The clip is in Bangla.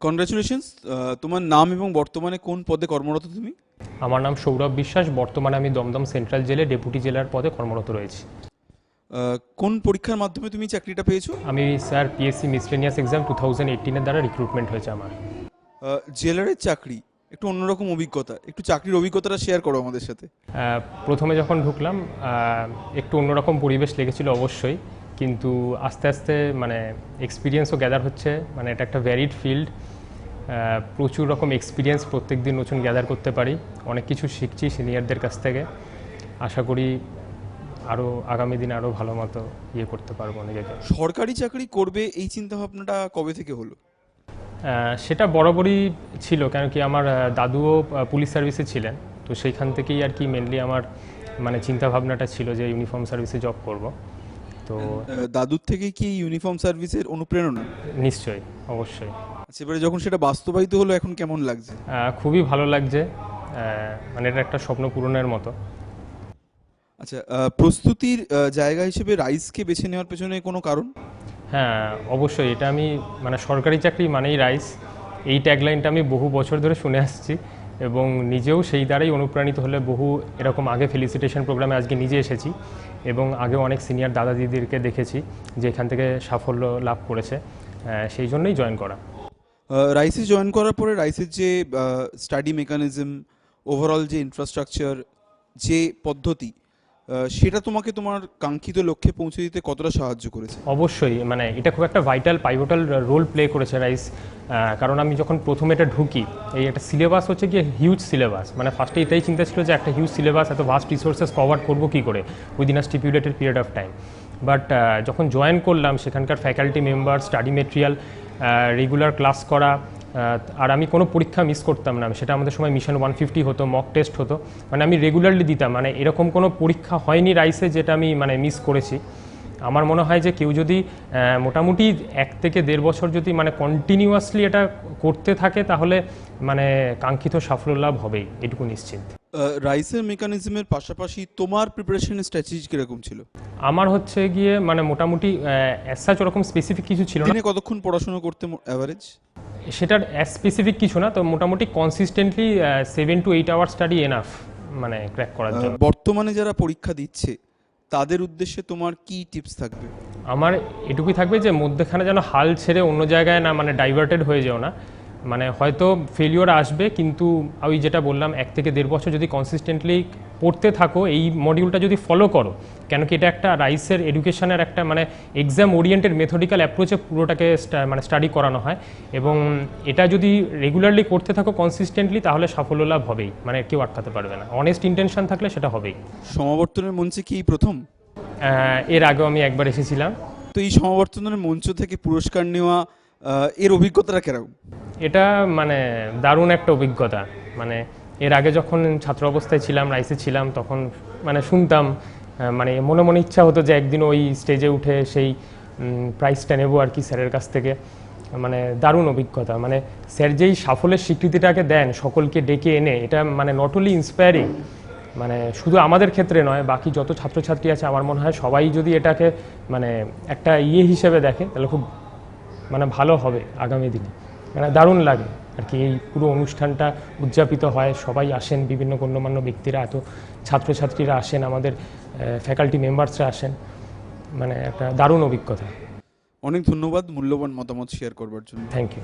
কনগ্রাচুলেশনস তোমার নাম এবং বর্তমানে কোন পদে কর্মরত তুমি? আমার নাম সৌরভ বিশ্বাস। বর্তমানে আমি দমদম সেন্ট্রাল জেলে ডেপুটি জেলার পদে কর্মরত রয়েছি। কোন পরীক্ষার মাধ্যমে তুমি চাকরিটা পেয়েছ? আমি sir PSC miscellaneous exam two thousand এইটিনের দ্বারা রিক্রুটমেন্ট হয়েছে আমার। আহ, জেলারের চাকরি একটু অন্যরকম অভিজ্ঞতা একটু চাকরির অভিজ্ঞতাটা শেয়ার করো আমাদের সাথে। প্রথমে যখন ঢুকলাম একটু অন্যরকম পরিবেশ লেগেছিল অবশ্যই। কিন্তু আস্তে আস্তে মানে এক্সপিরিয়েন্সও গ্যাদার হচ্ছে। মানে এটা একটা ভ্যারিড ফিল্ড প্রচুর রকম এক্সপিরিয়েন্স প্রত্যেক দিন নতুন গ্যাদার করতে পারি। অনেক কিছু শিখছি সিনিয়রদের কাছ থেকে। আশা করি আরও আগামী দিন আরও ভালো মতো ইয়ে করতে পারব নিজেকে। সরকারি চাকরি করবে এই চিন্তা ভাবনাটা কবে থেকে হলো? সেটা বরাবরই ছিল কেন কি আমার দাদুও পুলিশ সার্ভিসে ছিলেন। তো সেইখান থেকেই আর কি মেনলি আমার মানে চিন্তা ভাবনাটা ছিল যে ইউনিফর্ম সার্ভিসে জব করব। তো দাদুর থেকে কি ইউনিফর্ম সার্ভিসের অনুপ্রেরণা? নিশ্চয়ই অবশ্যই। আচ্ছা এবারে যখন সেটা বাস্তবায়িত হলো এখন কেমন লাগছে? খুবই ভালো লাগছে। মানে এটা একটা স্বপ্ন পূরণের মতো। আচ্ছা প্রস্তুতির জায়গা হিসেবে রাইসকে বেছে নেওয়ার পেছনে কোনো কারণ? হ্যাঁ অবশ্যই। এটা আমি মানে সরকারি চাকরি মানেই রাইস। এই ট্যাগলাইনটা আমি বহু বছর ধরে শুনে আসছি। এবং নিজেও সেই দ্বারাই অনুপ্রাণিত হলে বহু এরকম আগে ফেলিসিটেশন প্রোগ্রামে আজকে নিজে এসেছি এবং আগে অনেক সিনিয়র দাদা দিদিদেরকে দেখেছি যে এখান থেকে সাফল্য লাভ করেছে সেই জন্যই জয়েন করা। রাইসিস জয়েন করার পরে রাইসিস যে স্টাডি মেকানিজম ওভারঅল যে ইনফ্রাস্ট্রাকচার যে পদ্ধতি সেটা তোমাকে তোমার কাঙ্ক্ষিত লক্ষ্যে পৌঁছে দিতে কতটা সাহায্য করেছে? অবশ্যই মানে এটা খুব একটা ভাইটাল পাইভোটাল রোল প্লে করেছে রাইস। কারণ আমি যখন প্রথমে এটা ঢুকি, এই একটা সিলেবাস হচ্ছে গিয়ে হিউজ সিলেবাস মানে ফার্স্টে এটাই চিন্তা ছিল যে একটা হিউজ সিলেবাস এত ভাস্ট রিসোর্সেস কভার করব কী করে? Within a stipulated period of time but যখন জয়েন করলাম, সেখানকার faculty member study material regular class করা আর আমি কোনো পরীক্ষা মিস করতাম না। সেটা আমাদের সময় মিশন ওয়ান ফিফটি হতো মক টেস্ট হতো। মানে আমি রেগুলারলি দিতাম। মানে এরকম কোনো পরীক্ষা হয়নি রাইসে যেটা আমি মানে মিস করেছি। আমার মনে হয় যে কেউ যদি মোটামুটি এক থেকে দেড় বছর যদি মানে কন্টিনিউয়াসলি এটা করতে থাকে তাহলে মানে কাঙ্ক্ষিত সাফল্য লাভ হবেই। এটুকু নিশ্চিত। রাইসের মেকানিজমের পাশাপাশি তোমার প্রিপারেশন স্ট্র্যাটেজি কীরকম ছিল? আমার হচ্ছে গিয়ে মানে মোটামুটি অ্যাসাচ ওরকম স্পেসিফিক কিছু ছিল না। কতক্ষণ পড়াশোনা করতে অ্যাভারেজ সেটার স্পেসিফিক কিছু না তো মোটামুটি consistently seven to eight hour study enough মানে ক্র্যাক করার জন্য। বর্তমানে যারা পরীক্ষা দিচ্ছে তাদের উদ্দেশ্যে তোমার কি টিপস থাকবে? আমার এটুকুই থাকবে যে মধ্যেখানে যেন হাল ছেড়ে অন্য জায়গায় না মানে ডাইভার্টেড হয়ে যাও না। মানে হয়তো ফেলিওর আসবে কিন্তু ওই যেটা বললাম এক থেকে দেড় বছর যদি কনসিস্টেন্টলি পড়তে থাকো এই মডিউলটা যদি ফলো করো কেন কি এটা একটা রাইসের এডুকেশনের একটা মানে এক্সাম ওরিয়েন্টেড মেথডিক্যাল অ্যাপ্রোচে পুরোটাকে মানে স্টাডি করানো হয়। এবং এটা যদি রেগুলারলি করতে থাকো কনসিস্টেন্টলি তাহলে সাফল্য লাভ হবেই। মানে কেউ আটকাতে পারবে না। অনেস্ট ইন্টেনশন থাকলে সেটা হবেই। সমাবর্তনের মঞ্চে কি প্রথম? এর আগেও আমি একবার এসেছিলাম। তো এই সমাবর্তনের মঞ্চ থেকে পুরস্কার নেওয়া এর অভিজ্ঞতাটা কেরকম? এটা মানে দারুণ একটা অভিজ্ঞতা। মানে এর আগে যখন ছাত্র অবস্থায় ছিলাম, রাইসে ছিলাম, তখন মানে শুনতাম মানে মনে মনে ইচ্ছা হতো যে একদিন ওই স্টেজে উঠে সেই প্রাইজটা নেব আর কি স্যারের কাছ থেকে। মানে দারুণ অভিজ্ঞতা। মানে স্যার যেই সাফল্যের স্বীকৃতিটাকে দেন, সকলকে ডেকে এনে, এটা মানে নট অনলি ইন্সপায়ারিং মানে শুধু আমাদের ক্ষেত্রে নয়, বাকি যত ছাত্রছাত্রী আছে, আমার মনে হয় সবাই যদি এটাকে মানে একটা ইয়ে হিসেবে দেখে, তাহলে খুব মানে ভালো হবে আগামী দিনে। মানে দারুণ লাগে। আর কি এই পুরো অনুষ্ঠানটা উদযাপিত হয় সবাই আসেন বিভিন্ন গণ্যমান্য ব্যক্তিরা এত ছাত্রছাত্রীরা আসেন আমাদের ফ্যাকাল্টি মেম্বার্সরা আসেন। মানে একটা দারুণ অভিজ্ঞতা। অনেক ধন্যবাদ মূল্যবান মতামত শেয়ার করবার জন্য। Thank you